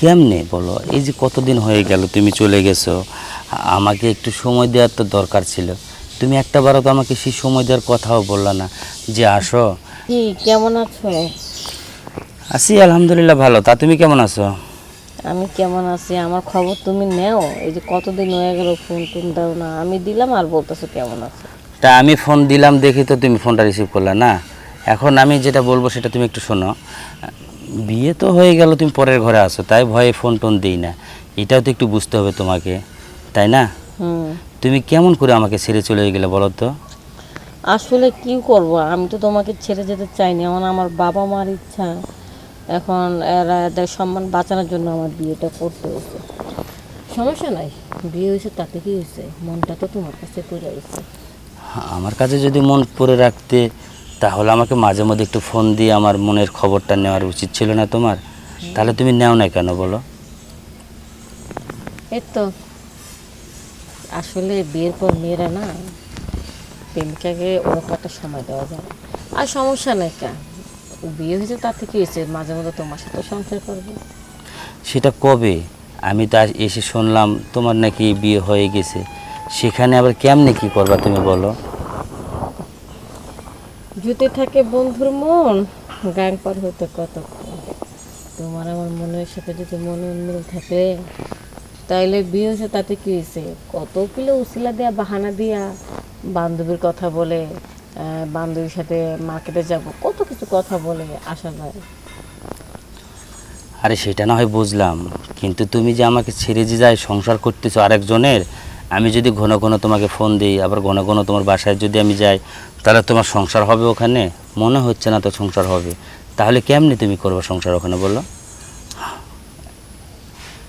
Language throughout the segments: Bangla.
কেমনে বলো? এই যে কতদিন হয়ে গেল তুমি চলে গেছো? আমাকে একটু সময় দেওয়ার তো দরকার ছিল। তুমি একটা বারও তো আমাকে সেই সময় দেওয়ার কথাও বললা না। যে আসো। কি কেমন আছো? আছি আলহামদুলিল্লাহ ভালো। তা তুমি কেমন আছো? আমি কেমন আছি? আমার খবর তুমি নেও। এই যে কতদিন হয়ে গেল ফোন টোন দাও না। আমি দিলাম আর বলতেছো কেমন আছো? তা আমি ফোন দিলাম দেখি তো তুমি ফোনটা রিসিভ করলে না। এখন আমি যেটা বলব সেটা তুমি একটু শোনো। বিয়ে তো হয়ে গেল তুমি পরের ঘরে আসো তাই ভয়ে ফোন টোন দিই না। এটাও তো একটু বুঝতে হবে তোমাকে তাই না? তুমি কেমন করে আমাকে ছেড়ে চলে গেলে বলো তো? আসলে কি করব? আমি তো তোমাকে ছেড়ে যেতে চাইনি এখন আমার বাবা মার ইচ্ছা। এখন এরা এদের সম্মান বাঁচানোর জন্য আমার বিয়েটা করতে হচ্ছে। সমস্যা নাই বিয়ে হয়েছে তাতে কি হয়েছে? মনটা তো তোমার কাছে পড়ে গেছে আমার কাছে যদি মন পড়ে রাখতে তাহলে আমাকে মাঝে মধ্যে একটু ফোন দিয়ে আমার মনের খবরটা নেওয়ার উচিত ছিল না তোমার? তাহলে তুমি নেও না কেন বলো? এই তো। আসলে বিয়ের পর মেয়েরা না প্রেমিকাকে ওরকম একটা সময় দেওয়া যায়। আর সমস্যা নেই কেন বিয়ে হয়েছে তাতে থেকে হয়েছে মাঝে মধ্যে তোমার সাথে সংসার করবে। সেটা কবে? আমি তো এসে শুনলাম তোমার নাকি বিয়ে হয়ে গেছে। সেখানে আবার কেমনে কি করবা তুমি বলো? যদি থাকে বন্ধুর মন, গান পার হতে কতক্ষণ? তোমার আমার মনের সাথে যদি মনের মিল থাকে, তাইলে বিয়ে হয়েছে তাতে কি হয়েছে? কত কিলো উসিলা দেয়া, বাহানা দিয়া বান্ধবীর কথা বলে বান্ধবীর সাথে মার্কেটে যাব, কত কিছু কথা বলে আসা যায়? আরে সেটা না হয় বুঝলাম, কিন্তু তুমি যে আমাকে ছেড়ে যে যায় সংসার করতেছো আরেকজনের আমি যদি ঘন ঘন তোমাকে ফোন দিই আবার ঘন ঘন তোমার বাসায় যদি আমি যাই তাহলে তোমার সংসার হবে ওখানে? মনে হচ্ছে না তো সংসার হবে। তাহলে কেমনি তুমি করবে সংসার ওখানে বলো?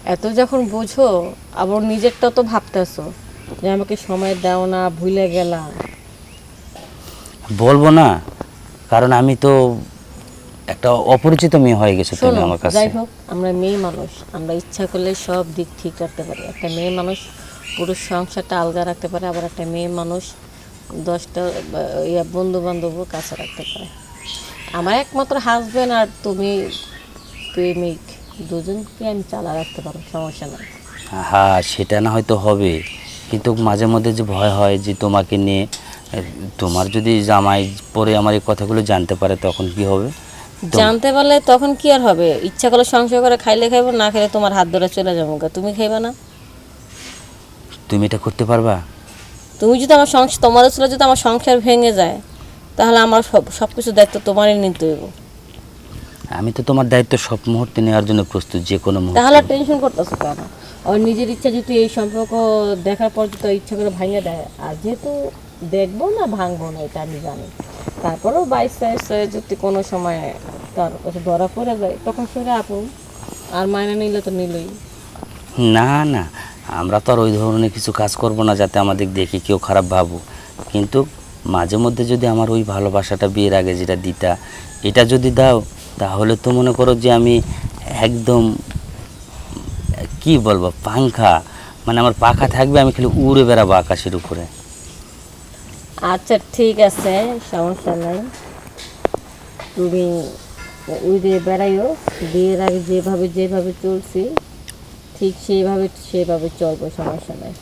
এত যখন বোঝো আবার নিজেরটা তো ভাবতেছো যে আমাকে সময় দাও না ভুলে গেলা বলব না কারণ আমি তো একটা অপরিচিত মেয়ে হয়ে গেছে তুমি আমার কাছে। যাই হোক আমরা মেয়ে মানুষ আমরা ইচ্ছা করলে সব দিক ঠিক রাখতে পারি। একটা মেয়ে মানুষ পুরো সংসারটা আলগা রাখতে পারে আবার একটা মেয়ে মানুষ দশটা ইয়া বন্ধু বান্ধবও কাছে রাখতে পারে। আমার একমাত্র হাজব্যান্ড আর তুমি প্রেমিক দুজনকে আমি চালা রাখতে পারো সমস্যা নাই। হ্যাঁ সেটা না হয়তো হবে। কিন্তু মাঝে মধ্যে যে ভয় হয় যে তোমাকে নিয়ে তোমার যদি জামাই পরে আমার এই কথাগুলো জানতে পারে তখন কি হবে? জানতে পারলে তখন কি আর হবে? ইচ্ছা করলে সংসার করে খাইলে খাইবো না খেলে তোমার হাত ধরে চলে যাব। তুমি খাইবা না। তুমি এটা করতে পারবা? তুমি যদি আমার সংসার তোমার ছিল যদি আমার সংসার ভেঙে যায় তাহলে আমার সব সব কিছু দায়িত্ব তোমারই নিতে হইব। আমি তো তোমার দায়িত্ব সব মুহূর্তে নেওয়ার জন্য প্রস্তুত যে কোনো মুহূর্তে। তাহলে টেনশন করতেছো কেন? আর নিজের ইচ্ছা যদি এই সম্পর্ক দেখার পর যদি ইচ্ছা করে ভাঙে দেয় আর যেহেতু দেখব না ভাঙবো না এটা আমি জানি। তারপরেও বাইশ সাইজ যদি কোনো সময় তার ধরা পড়ে যায়, তখন সেটা আপন। আর মায়না নিলে তো নিলই। না না, আমরা তো আর ওই ধরনের কিছু কাজ করব না, যাতে আমাদের দেখে কেউ খারাপ ভাবুক। কিন্তু মাঝে মধ্যে যদি আমার ওই ভালোবাসাটা বিয়ের আগে যেটা দিতা, এটা যদি দাও, তাহলে তো মনে করো যে আমি একদম, কি বলব, পাংখা। মানে আমার পাখা থাকবে, আমি খালি উড়ে বেড়াবো আকাশের উপরে। আচ্ছা ঠিক আছে, সমস্যা নাই। তুমি উড়ে বেড়াইও, বিয়ের আগে যেভাবে যেভাবে চলছি, ঠিক সেইভাবে সেভাবে চলবো, সমস্যা নাই।